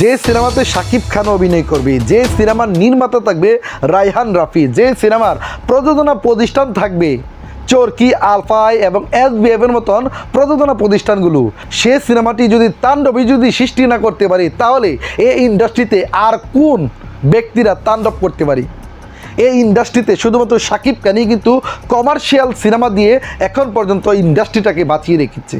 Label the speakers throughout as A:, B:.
A: যে সিনেমাতে শাকিব খান অভিনয় করবে, যে সিনেমার নির্মাতা থাকবে রায়হান রাফি, যে সিনেমার প্রযোজনা প্রতিষ্ঠান থাকবে চরকি, আলফাই এবং এস এর মতন প্রযোজনা প্রতিষ্ঠানগুলো। সে সিনেমাটি যদি তাণ্ডবই যদি সৃষ্টি না করতে পারে, তাহলে এই ইন্ডাস্ট্রিতে আর কোন ব্যক্তিরা তাণ্ডব করতে পারে? এই ইন্ডাস্ট্রিতে শুধুমাত্র শাকিব খানই কিন্তু কমার্শিয়াল সিনেমা দিয়ে এখন পর্যন্ত ইন্ডাস্ট্রিটাকে বাঁচিয়ে রেখেছে।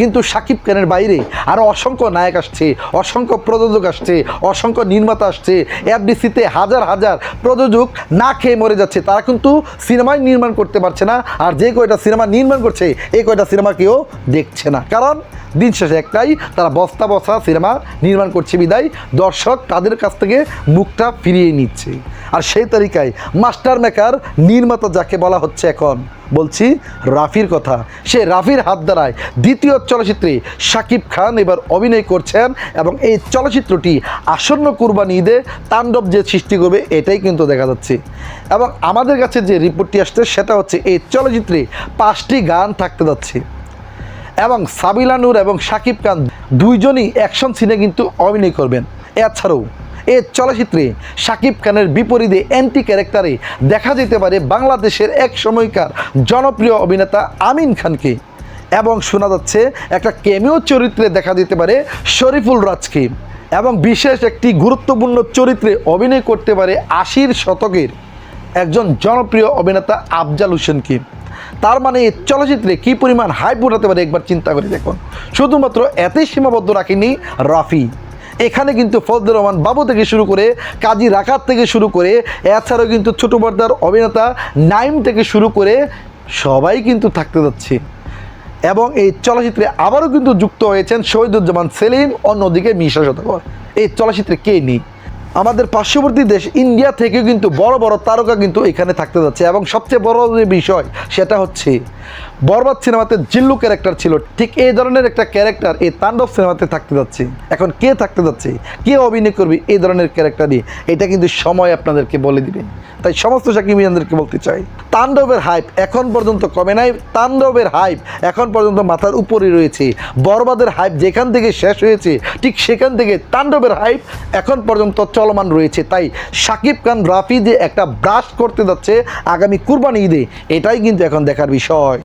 A: কিন্তু শাকিব খানের বাইরে আরও অসংখ্য নায়ক আসছে, অসংখ্য প্রযোজক আসছে, অসংখ্য নির্মাতা আসছে। এফডিসিতে হাজার হাজার প্রযোজক না খেয়ে মরে যাচ্ছে। তারা কিন্তু সিনেমায় নির্মাণ করতে পারছে না, আর যে কয়টা সিনেমা নির্মাণ করছে, এই কয়টা সিনেমা কেউ দেখছে না। কারণ দিন শেষে একটাই, তারা বস্তা বসা সিনেমা নির্মাণ করছে বিদায়, দর্শক তাদের কাছ থেকে মুখটা ফিরিয়ে নিচ্ছে। আর সেই তালিকায় মাস্টার মেকার, নির্মাতা যাকে বলা হচ্ছে এখন বলছি রাফির কথা। সে রাফির হাত দ্বারায় দ্বিতীয় চলচ্চিত্রে শাকিব খান এবার অভিনয় করছেন এবং এই চলচ্চিত্রটি আসন্ন কুরবানি ঈদে তাণ্ডব যে সৃষ্টি করবে, এটাই কিন্তু দেখা যাচ্ছে। এবং আমাদের কাছে যে রিপোর্টটি আসছে, সেটা হচ্ছে এই চলচ্চিত্রে পাঁচটি গান থাকতে যাচ্ছে। এবং সাবিলা নূর এবং শাকিব খান দুইজনই অ্যাকশন সিনে কিন্তু অভিনয় করবেন। এছাড়াও এই চলচ্চিত্রে শাকিব খানের বিপরীতে অ্যান্টি ক্যারেক্টারে দেখা যেতে পারে বাংলাদেশের এক সময়কার জনপ্রিয় অভিনেতা আমিন খানকে। এবং শোনা যাচ্ছে একটা কেমিও চরিত্রে দেখা যেতে পারে শরীফুল রাজকে। এবং বিশেষ একটি গুরুত্বপূর্ণ চরিত্রে অভিনয় করতে পারে আশির শতকের একজন জনপ্রিয় অভিনেতা আফজাল হোসেনকে। তার মানে এই চলচ্চিত্রে কী পরিমাণ হাইপ উঠাতে পারে একবার চিন্তা করে দেখুন। শুধুমাত্র এতেই সীমাবদ্ধ রাখেনি রাফি। এখানে কিন্তু ফজলুর রহমান বাবু থেকে শুরু করে কাজী রাকাত থেকে শুরু করে, এছাড়াও কিন্তু ছোটো পর্দার অভিনেতা নাইম থেকে শুরু করে সবাই কিন্তু থাকতে যাচ্ছে। এবং এই চলচ্চিত্রে আবারও কিন্তু যুক্ত হয়েছেন শহীদুজ্জামান সেলিম, অন্যদিকে মিশা শতকর এই চলচ্চিত্রে কে নেই? আমাদের পার্শ্ববর্তী দেশ ইন্ডিয়া থেকেও কিন্তু বড় বড় তারকা কিন্তু এখানে থাকতে যাচ্ছে। এবং সবচেয়ে বড় যে বিষয়, সেটা হচ্ছে বরবাদ সিনেমাতে জিল্লু ক্যারেক্টার ছিল। ঠিক এই ধরনের একটা ক্যারেক্টার এই তাণ্ডব সিনেমাতে থাকতে যাচ্ছে। এখন কে থাকতে যাচ্ছে? কে অভিনয় করবে এই ধরনের ক্যারেক্টার নিয়ে এটা কিন্তু সময় আপনাদেরকে বলে দিবে। তাই সমস্ত সাকিবিয়ানদেরকে বলতে চাই, তাণ্ডবের হাইপ এখন পর্যন্ত কমে নাই। তাণ্ডবের হাইপ এখন পর্যন্ত মাথার উপরে রয়েছে। বরবাদের হাইপ যেখান থেকে শেষ হয়েছে, ঠিক সেখান থেকে তাণ্ডবের হাইপ এখন পর্যন্ত চলমান রয়েছে। তাই শাকিব খান, রাফি যে একটা ব্রাশ করতে যাচ্ছে আগামী কুরবানি ঈদে, এটাই কিন্তু এখন দেখার বিষয়।